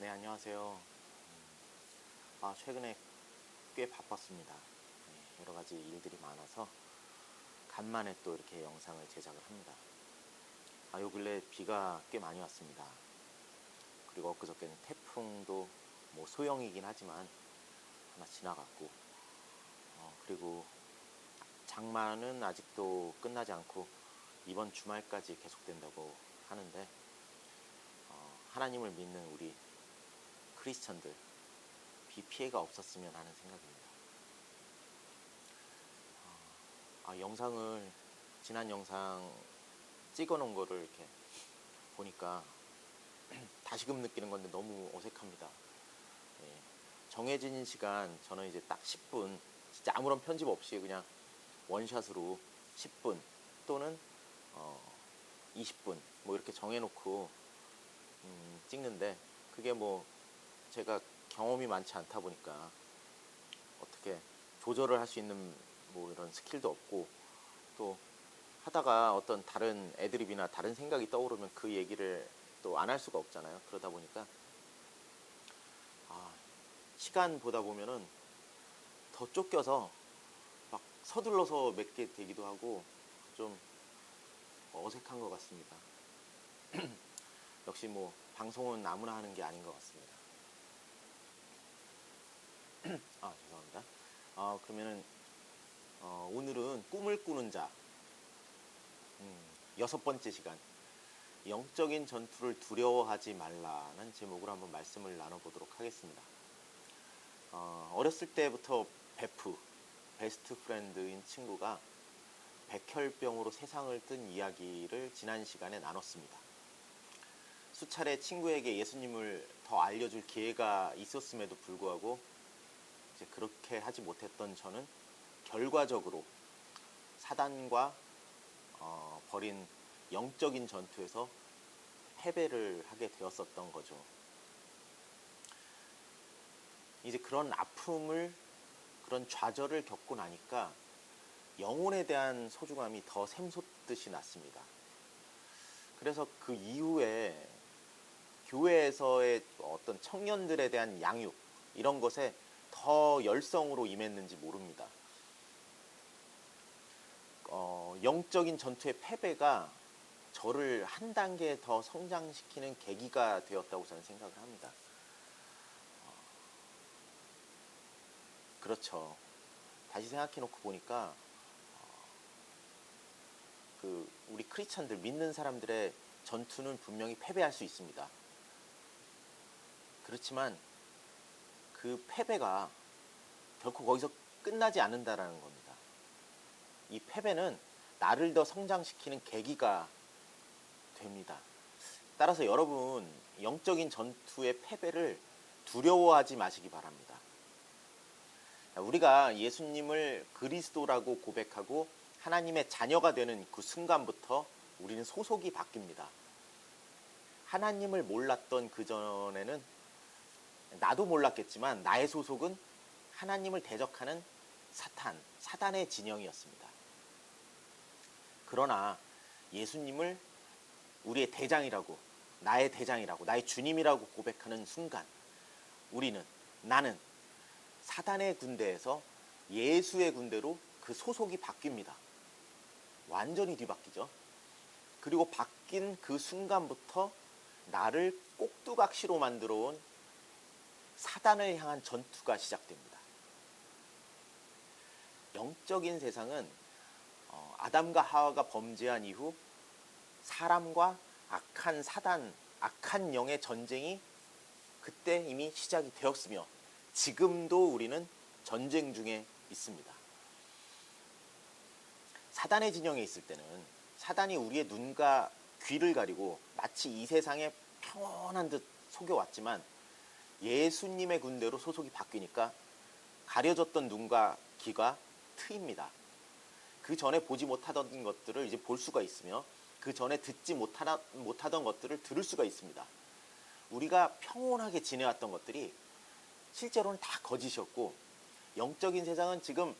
네, 안녕하세요. 음, 아, 최근에 꽤 바빴습니다. 네, 여러 가지 일들이 많아서 간만에 또 이렇게 영상을 제작을 합니다. 아, 요 근래 비가 꽤 많이 왔습니다. 그리고 엊그저께는 태풍도 뭐 소형이긴 하지만 하나 지나갔고, 어, 그리고 장마는 아직도 끝나지 않고 이번 주말까지 계속된다고 하는데, 어, 하나님을 믿는 우리 크리스천들 비 피해가 없었으면 하는 생각입니다. 어, 아, 영상을 지난 영상 찍어놓은 거를 이렇게 보니까 다시금 느끼는 건데 너무 어색합니다. 예, 정해진 시간 저는 이제 딱 10분 진짜 아무런 편집 없이 그냥 원샷으로 10분 또는 어, 20분 뭐 이렇게 정해놓고 음, 찍는데 그게 뭐 제가 경험이 많지 않다 보니까 어떻게 조절을 할 수 있는 뭐 이런 스킬도 없고 또 하다가 어떤 다른 애드립이나 다른 생각이 떠오르면 그 얘기를 또 안 할 수가 없잖아요. 그러다 보니까 아, 시간 보다 보면은 더 쫓겨서 막 서둘러서 몇 개 되기도 하고 좀 어색한 것 같습니다. 역시 뭐 방송은 아무나 하는 게 아닌 것 같습니다. 아 죄송합니다. 아 그러면은 어, 오늘은 꿈을 꾸는 자 음, 여섯 번째 시간 영적인 전투를 두려워하지 말라는 제목으로 한번 말씀을 나눠보도록 하겠습니다. 어, 어렸을 때부터 베프 베스트 프렌드인 친구가 백혈병으로 세상을 뜬 이야기를 지난 시간에 나눴습니다. 수차례 친구에게 예수님을 더 알려줄 기회가 있었음에도 불구하고 이제 그렇게 하지 못했던 저는 결과적으로 사단과 어, 벌인 영적인 전투에서 패배를 하게 되었었던 거죠. 이제 그런 아픔을 그런 좌절을 겪고 나니까 영혼에 대한 소중함이 더 샘솟듯이 났습니다. 그래서 그 이후에 교회에서의 어떤 청년들에 대한 양육 이런 것에 더 열성으로 임했는지 모릅니다. 어, 영적인 전투의 패배가 저를 한 단계 더 성장시키는 계기가 되었다고 저는 생각을 합니다. 어, 그렇죠. 다시 생각해 놓고 보니까 어, 그 우리 크리스천들 믿는 사람들의 전투는 분명히 패배할 수 있습니다. 그렇지만 그 패배가 결코 거기서 끝나지 않는다라는 겁니다. 이 패배는 나를 더 성장시키는 계기가 됩니다. 따라서 여러분 영적인 전투의 패배를 두려워하지 마시기 바랍니다. 우리가 예수님을 그리스도라고 고백하고 하나님의 자녀가 되는 그 순간부터 우리는 소속이 바뀝니다. 하나님을 몰랐던 그 전에는 나도 몰랐겠지만 나의 소속은 하나님을 대적하는 사탄, 사단의 진영이었습니다. 그러나 예수님을 우리의 대장이라고, 나의 대장이라고, 나의 주님이라고 고백하는 순간 우리는, 나는 사단의 군대에서 예수의 군대로 그 소속이 바뀝니다. 완전히 뒤바뀌죠. 그리고 바뀐 그 순간부터 나를 꼭두각시로 만들어 온 사단을 향한 전투가 시작됩니다. 영적인 세상은 어, 아담과 하와가 범죄한 이후 사람과 악한 사단, 악한 영의 전쟁이 그때 이미 시작이 되었으며 지금도 우리는 전쟁 중에 있습니다. 사단의 진영에 있을 때는 사단이 우리의 눈과 귀를 가리고 마치 이 세상에 평온한 듯 속여왔지만 예수님의 군대로 소속이 바뀌니까 가려졌던 눈과 귀가 트입니다. 그 전에 보지 못하던 것들을 이제 볼 수가 있으며 그 전에 듣지 못하나, 못하던 것들을 들을 수가 있습니다. 우리가 평온하게 지내왔던 것들이 실제로는 다 거짓이었고 영적인 세상은 지금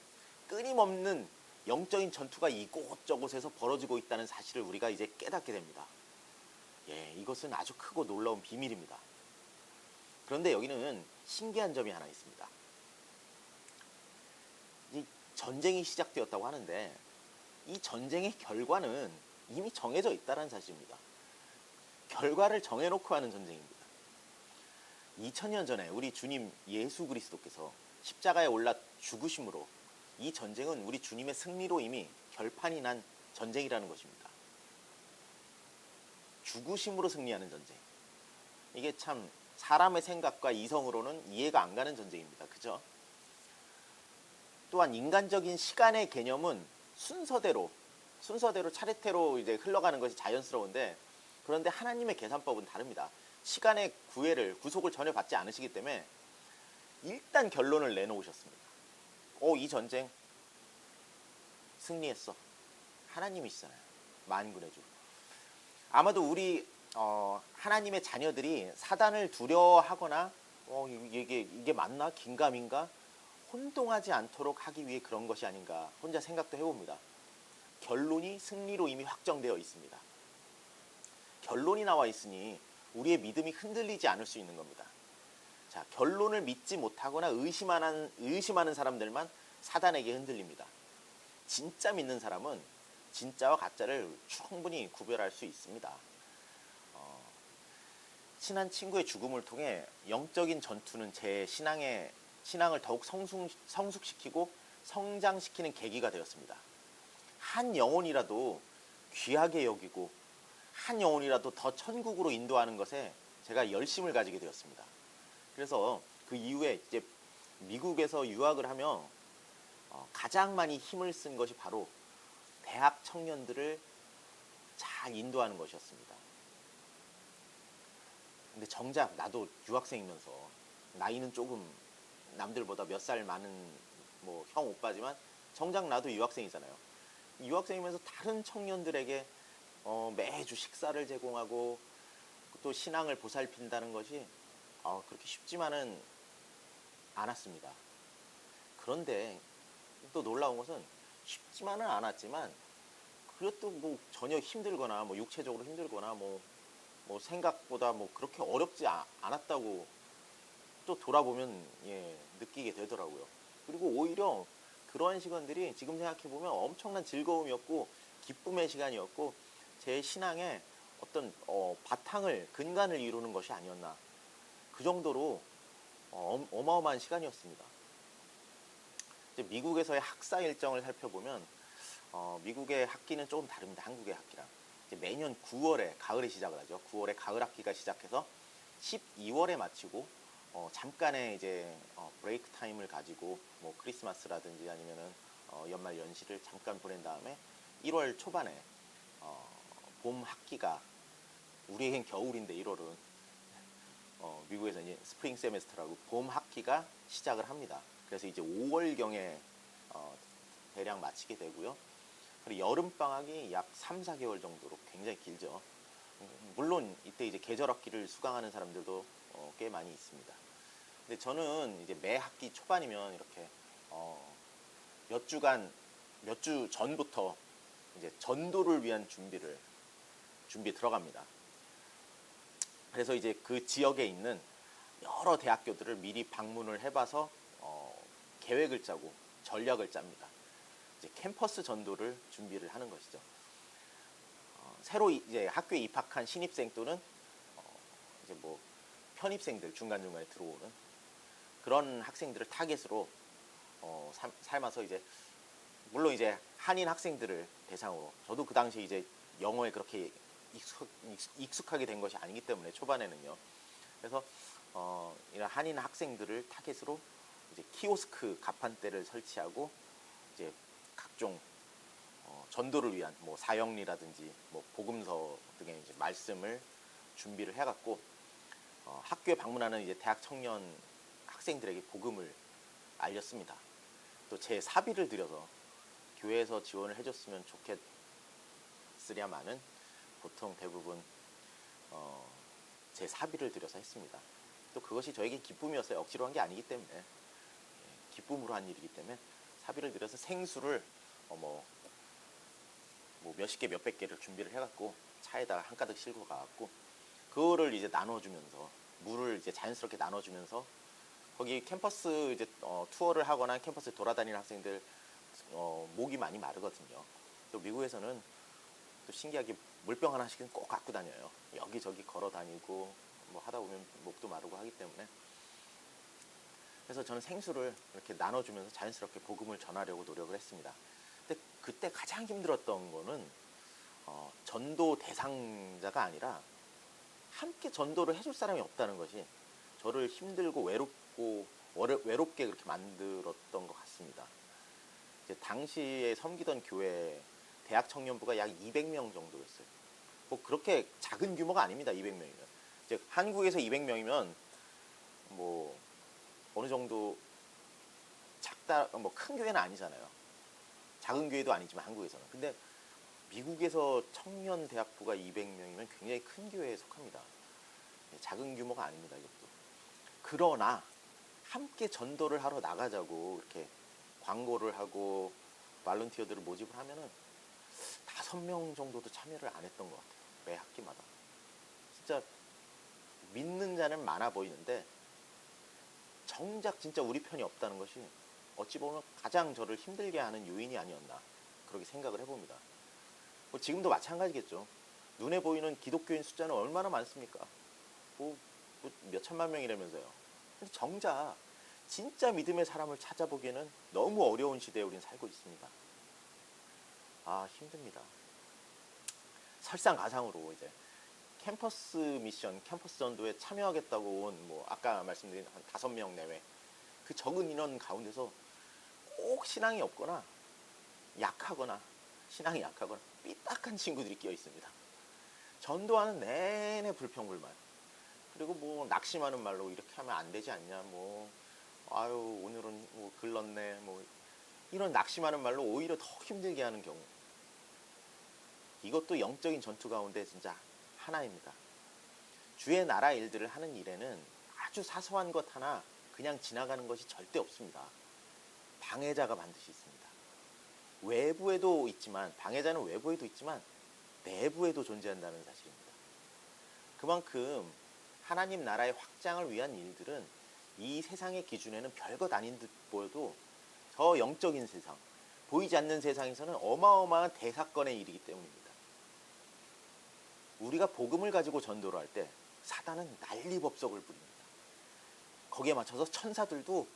끊임없는 영적인 전투가 이곳저곳에서 벌어지고 있다는 사실을 우리가 이제 깨닫게 됩니다. 예, 이것은 아주 크고 놀라운 비밀입니다. 그런데 여기는 신기한 점이 하나 있습니다. 이 전쟁이 시작되었다고 하는데 이 전쟁의 결과는 이미 정해져 있다는 사실입니다. 결과를 정해놓고 하는 전쟁입니다. 2000년 전에 우리 주님 예수 그리스도께서 십자가에 올라 죽으심으로 이 전쟁은 우리 주님의 승리로 이미 결판이 난 전쟁이라는 것입니다. 죽으심으로 승리하는 전쟁. 이게 참 사람의 생각과 이성으로는 이해가 안 가는 전쟁입니다. 그죠? 또한 인간적인 시간의 개념은 순서대로 순서대로 차례대로 이제 흘러가는 것이 자연스러운데 그런데 하나님의 계산법은 다릅니다. 시간의 구애를 구속을 전혀 받지 않으시기 때문에 일단 결론을 내놓으셨습니다. 어, 이 전쟁 승리했어. 하나님이시잖아요. 만군의 주. 아마도 우리 어, 하나님의 자녀들이 사단을 두려워하거나 어, 이게 이게 맞나 긴가민가 혼동하지 않도록 하기 위해 그런 것이 아닌가 혼자 생각도 해봅니다. 결론이 승리로 이미 확정되어 있습니다. 결론이 나와 있으니 우리의 믿음이 흔들리지 않을 수 있는 겁니다. 자, 결론을 믿지 못하거나 의심하는 의심하는 사람들만 사단에게 흔들립니다. 진짜 믿는 사람은 진짜와 가짜를 충분히 구별할 수 있습니다. 어, 친한 친구의 죽음을 통해 영적인 전투는 제 신앙의 신앙을 더욱 성숙, 성숙시키고 성장시키는 계기가 되었습니다. 한 영혼이라도 귀하게 여기고 한 영혼이라도 더 천국으로 인도하는 것에 제가 열심을 가지게 되었습니다. 그래서 그 이후에 이제 미국에서 유학을 하며 어, 가장 많이 힘을 쓴 것이 바로 대학 청년들을 잘 인도하는 것이었습니다. 근데 정작 나도 유학생이면서 나이는 조금 남들보다 몇 살 많은 뭐 형 오빠지만 정작 나도 유학생이잖아요. 유학생이면서 다른 청년들에게 어, 매주 식사를 제공하고 또 신앙을 보살핀다는 것이 어, 그렇게 쉽지만은 않았습니다. 그런데 또 놀라운 것은 쉽지만은 않았지만 그것도 뭐 전혀 힘들거나 뭐 육체적으로 힘들거나 뭐, 뭐 생각보다 뭐 그렇게 어렵지 아- 않았다고 또 돌아보면 예, 느끼게 되더라고요. 그리고 오히려 그러한 시간들이 지금 생각해 보면 엄청난 즐거움이었고 기쁨의 시간이었고 제 신앙의 어떤 어, 바탕을 근간을 이루는 것이 아니었나 그 정도로 어, 어마어마한 시간이었습니다. 이제 미국에서의 학사 일정을 살펴보면 어, 미국의 학기는 조금 다릅니다. 한국의 학기랑 매년 9월에 가을에 시작을 하죠. 9월에 가을 학기가 시작해서 12월에 마치고 어, 잠깐의 이제 어, 브레이크 타임을 가지고 뭐 크리스마스라든지 아니면은 어, 연말 연시를 잠깐 보낸 다음에 1월 초반에 어, 봄 학기가 우리에겐 겨울인데 1월은 어, 미국에서 이제 스프링 세메스터라고 봄 학기가 시작을 합니다. 그래서 이제 5월경에 어, 대략 마치게 되고요. 그리고 여름 방학이 약 3, 4개월 정도로 굉장히 길죠. 음, 물론 이때 이제 계절 학기를 수강하는 사람들도 어, 꽤 많이 있습니다. 근데 저는 이제 매 학기 초반이면 이렇게 어, 몇 주간 몇 주 전부터 이제 전도를 위한 준비를 준비에 들어갑니다. 그래서 이제 그 지역에 있는 여러 대학교들을 미리 방문을 해봐서 어, 계획을 짜고 전략을 짭니다. 이제 캠퍼스 전도를 준비를 하는 것이죠. 어, 새로 이제 학교에 입학한 신입생 또는 어, 이제 뭐 편입생들 중간 중간에 들어오는 그런 학생들을 타겟으로 어, 삶- 삶아서 이제 물론 이제 한인 학생들을 대상으로 저도 그 당시 이제 영어에 그렇게 익숙, 익숙, 하게 된 것이 아니기 때문에 초반에는요. 그래서 어, 이런 한인 학생들을 타겟으로 이제 키오스크 가판대를 설치하고 이제 각종 어, 전도를 위한 뭐 사형리라든지 뭐 복음서 등의 이제 말씀을 준비를 해갖고 어, 학교에 방문하는 이제 대학 청년 학생들에게 복음을 알렸습니다. 또 제 사비를 들여서 교회에서 지원을 해줬으면 좋겠으랴마는 보통 대부분 어, 제 사비를 들여서 했습니다. 또 그것이 저에게 기쁨이었어요. 억지로 한 게 아니기 때문에 예, 기쁨으로 한 일이기 때문에 사비를 들여서 생수를 어, 뭐, 뭐 몇십 개 몇백 개를 준비를 해갖고 차에다가 한 가득 싣고 가갖고 그거를 이제 나눠주면서 물을 이제 자연스럽게 나눠주면서 거기 캠퍼스 이제 어, 투어를 하거나 캠퍼스 돌아다니는 학생들 어, 목이 많이 마르거든요. 또 미국에서는 또 신기하게 물병 하나씩은 꼭 갖고 다녀요. 여기저기 걸어 다니고 뭐 하다 보면 목도 마르고 하기 때문에 그래서 저는 생수를 이렇게 나눠주면서 자연스럽게 복음을 전하려고 노력을 했습니다. 근데 그때 가장 힘들었던 거는 어, 전도 대상자가 아니라 함께 전도를 해줄 사람이 없다는 것이 저를 힘들고 외롭고 외롭게 그렇게 만들었던 것 같습니다. 당시에 섬기던 교회 대학 청년부가 약 200명 정도였어요. 뭐 그렇게 작은 규모가 아닙니다. 200명이면. 이제 한국에서 200명이면 뭐 어느 정도 작다 뭐 큰 교회는 아니잖아요. 작은 교회도 아니지만 한국에서는. 근데 미국에서 청년 대학부가 200명이면 굉장히 큰 교회에 속합니다. 작은 규모가 아닙니다, 이것도. 그러나 함께 전도를 하러 나가자고 이렇게 광고를 하고 발런티어들을 모집을 하면은 다섯 명 정도도 참여를 안 했던 것 같아요. 매 학기마다. 진짜 믿는 자는 많아 보이는데 정작 진짜 우리 편이 없다는 것이 어찌 보면 가장 저를 힘들게 하는 요인이 아니었나 그렇게 생각을 해봅니다. 뭐 지금도 마찬가지겠죠. 눈에 보이는 기독교인 숫자는 얼마나 많습니까? 뭐, 뭐 몇 천만 명이라면서요. 근데 정작 진짜 믿음의 사람을 찾아보기에는 너무 어려운 시대에 우리는 살고 있습니다. 아 힘듭니다. 설상가상으로 이제 캠퍼스 미션, 캠퍼스 전도에 참여하겠다고 온 뭐 아까 말씀드린 한 다섯 명 내외 그 적은 인원 가운데서 꼭 신앙이 없거나 약하거나 신앙이 약하거나 삐딱한 친구들이 끼어 있습니다. 전도하는 내내 불평불만 그리고 뭐 낙심하는 말로 이렇게 하면 안 되지 않냐 뭐 아유 오늘은 뭐 글렀네 뭐 이런 낙심하는 말로 오히려 더 힘들게 하는 경우 이것도 영적인 전투 가운데 진짜 하나입니다. 주의 나라 일들을 하는 일에는 아주 사소한 것 하나 그냥 지나가는 것이 절대 없습니다. 방해자가 반드시 있습니다. 외부에도 있지만 방해자는 외부에도 있지만 내부에도 존재한다는 사실입니다. 그만큼 하나님 나라의 확장을 위한 일들은 이 세상의 기준에는 별것 아닌 듯 보여도 저 영적인 세상, 보이지 않는 세상에서는 어마어마한 대사건의 일이기 때문입니다. 우리가 복음을 가지고 전도를 할 때 사단은 난리법석을 부립니다. 거기에 맞춰서 천사들도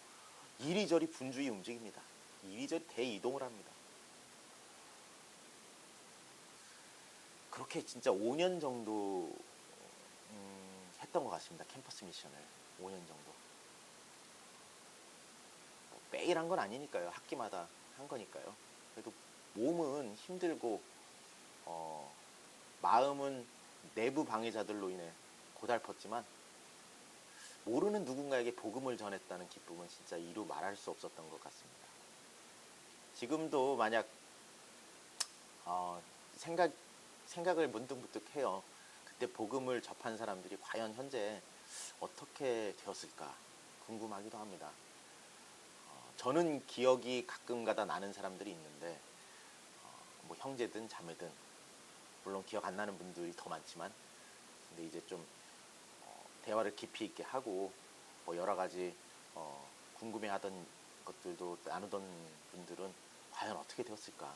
이리저리 분주히 움직입니다. 이리저리 대이동을 합니다. 그렇게 진짜 5년 정도 음, 했던 것 같습니다. 캠퍼스 미션을 5년 정도. 뭐 매일 한 건 아니니까요. 학기마다 한 거니까요. 그래도 몸은 힘들고 어, 마음은 내부 방해자들로 인해 고달팠지만 모르는 누군가에게 복음을 전했다는 기쁨은 진짜 이루 말할 수 없었던 것 같습니다. 지금도 만약 어, 생각 생각을 문득문득 해요. 그때 복음을 접한 사람들이 과연 현재 어떻게 되었을까 궁금하기도 합니다. 어, 저는 기억이 가끔가다 나는 사람들이 있는데 어, 뭐 형제든 자매든 물론 기억 안 나는 분들이 더 많지만 근데 이제 좀 어, 대화를 깊이 있게 하고 뭐 여러 가지 어, 궁금해하던 것들도 나누던 분들은 과연 어떻게 되었을까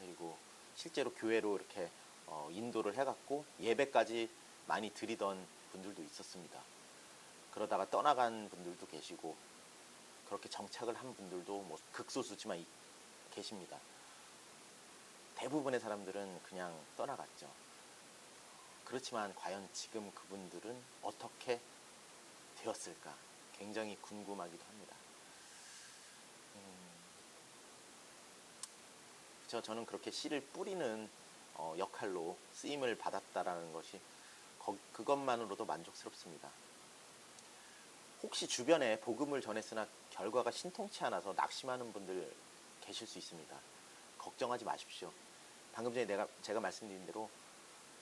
그리고 실제로 교회로 이렇게 어, 인도를 해갖고 예배까지 많이 드리던 분들도 있었습니다. 그러다가 떠나간 분들도 계시고 그렇게 정착을 한 분들도 뭐 극소수지만 이- 계십니다. 대부분의 사람들은 그냥 떠나갔죠. 그렇지만 과연 지금 그분들은 어떻게 되었을까 굉장히 궁금하기도 합니다. 음, 저 저는 그렇게 씨를 뿌리는 어, 역할로 쓰임을 받았다라는 것이 거- 그것만으로도 만족스럽습니다. 혹시 주변에 복음을 전했으나 결과가 신통치 않아서 낙심하는 분들 계실 수 있습니다. 걱정하지 마십시오. 방금 전에 내가 제가 말씀드린 대로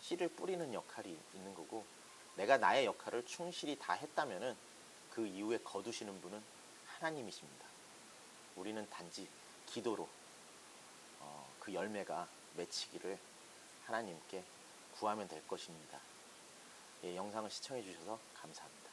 씨를 뿌리는 역할이 있는 거고 내가 나의 역할을 충실히 다 했다면은 그 이후에 거두시는 분은 하나님이십니다. 우리는 단지 기도로 어, 그 열매가 맺히기를 하나님께 구하면 될 것입니다. 예, 영상을 시청해 주셔서 감사합니다.